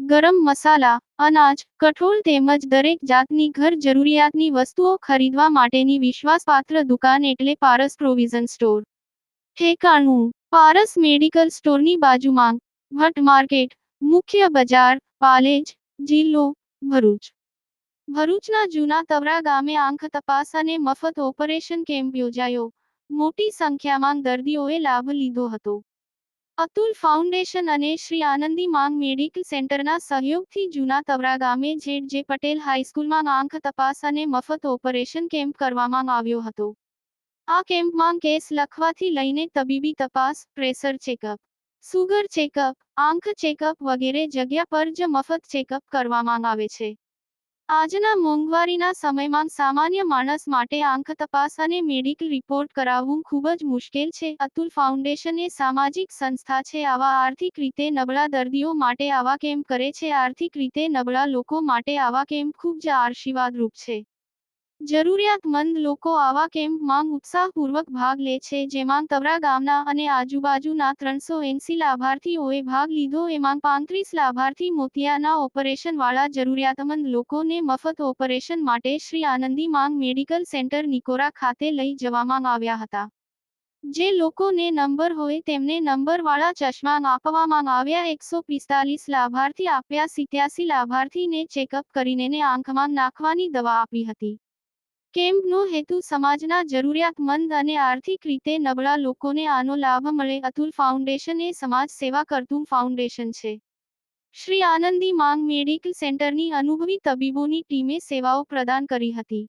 ગરમ મસાલા, અનાજ, કઠોળ તેમજ દરેક જાતની ઘર જરૂરિયાતની વસ્તુઓ ખરીદવા માટેની વિશ્વાસપાત્ર દુકાન એટલે પારસ પ્રોવિઝન સ્ટોર. ઠેકાણું, પારસ મેડિકલ સ્ટોરની બાજુમાં, ભટ્ટ માર્કેટ, મુખ્ય બજાર, પાલેજ, જિલ્લો, ભરૂચ. ભરૂચના જૂના તવરા ગામે આંખ તપાસ અને મફત ઓપરેશન કેમ્પ યોજાયો. મોટી સંખ્યામાં દર્દીઓએ લાભ લીધો હતો. અતુલ ફાઉન્ડેશન અને શ્રી આનંદી માંગ મેડિકલ સેન્ટરના સહયોગથી જૂના તવરા ગામે જેડ જે પટેલ હાઈસ્કૂલમાં આંખ તપાસ અને મફત ઓપરેશન કેમ્પ કરવામાં આવ્યો હતો. આ કેમ્પમાં કેસ લખવાથી લઈને તબીબી તપાસ, પ્રેશર ચેકઅપ, સુગર ચેકઅપ, આંખ ચેકઅપ વગેરે જગ્યા પર જ મફત ચેકઅપ કરવામાં આવે છે. આજના મોંઘવારીના સમયમાં સામાન્ય માણસ માટે આંખ તપાસ અને મેડિકલ રિપોર્ટ કરાવવું ખૂબ જ મુશ્કેલ છે. અતુલ ફાઉન્ડેશન એ સામાજિક સંસ્થા છે આવા આર્થિક રીતે નબળા દર્દીઓ માટે આવા કેમ્પ કરે છે. આર્થિક રીતે નબળા લોકો માટે આવા કેમ્પ ખૂબ જ આશીર્વાદરૂપ છે. જરૂરિયાતમંદ લોકો આવા કેમ્પમાં ઉત્સાહપૂર્વક ભાગ લે છે, જેમાં તવરા ગામના અને આજુબાજુના ત્રણસો એંસી લાભાર્થીઓએ ભાગ લીધો, એમાં પાંત્રીસ લાભાર્થી મોતિયાના ઓપરેશનવાળા જરૂરિયાતમંદ લોકોને મફત ઓપરેશન માટે શ્રી આનંદી માંગ મેડિકલ સેન્ટર નિકોરા ખાતે લઈ જવામાં આવ્યા હતા. જે લોકોને નંબર હોય તેમને નંબરવાળા ચશ્મા આપવામાં આવ્યા, એકસો પિસ્તાલીસ લાભાર્થી આપ્યા, સિત્યાસી લાભાર્થીને ચેકઅપ કરીને આંખમાં નાખવાની દવા આપી હતી. કેમ્પનો હેતુ સમાજના જરૂરિયાતમંદ અને આર્થિક રીતે નબળા લોકોને આનો લાભ મળે? અતુલ ફાઉન્ડેશન એ સમાજ સેવા કરતું ફાઉન્ડેશન છે. શ્રી આનંદી માંગ મેડિકલ સેન્ટરની અનુભવી તબીબોની ટીમે સેવાઓ પ્રદાન કરી હતી.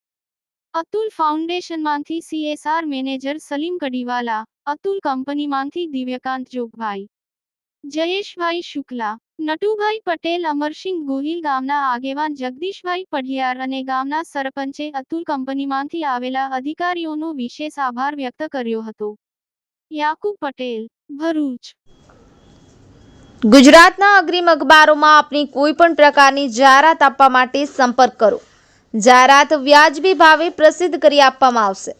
અતુલ ફાઉન્ડેશનમાંથી સીએસઆર મેનેજર સલીમ કડીવાલા અતુલ કંપનીમાંથી દિવ્યકાંત જોગભાઈ જયેશભાઈ શુક્લા, નટુભાઈ પટેલ, અમરસિંહ ગોહિલ ગામના આગેવાન, જગદીશભાઈ પઢિયાર અને ગામના સરપંચે અતુલ કંપનીમાંથી આવેલા અધિકારીઓનો વિશેષ આભાર વ્યક્ત કર્યો હતો. યાકુબ પટેલ, ભરૂચ. ગુજરાતના અગ્રીમ અખબારોમાં આપની કોઈ પણ પ્રકારની જાહેરાત આપવા માટે સંપર્ક કરો. જાહેરાત વ્યાજબી ભાવે પ્રસિદ્ધ કરી આપવામાં આવશે.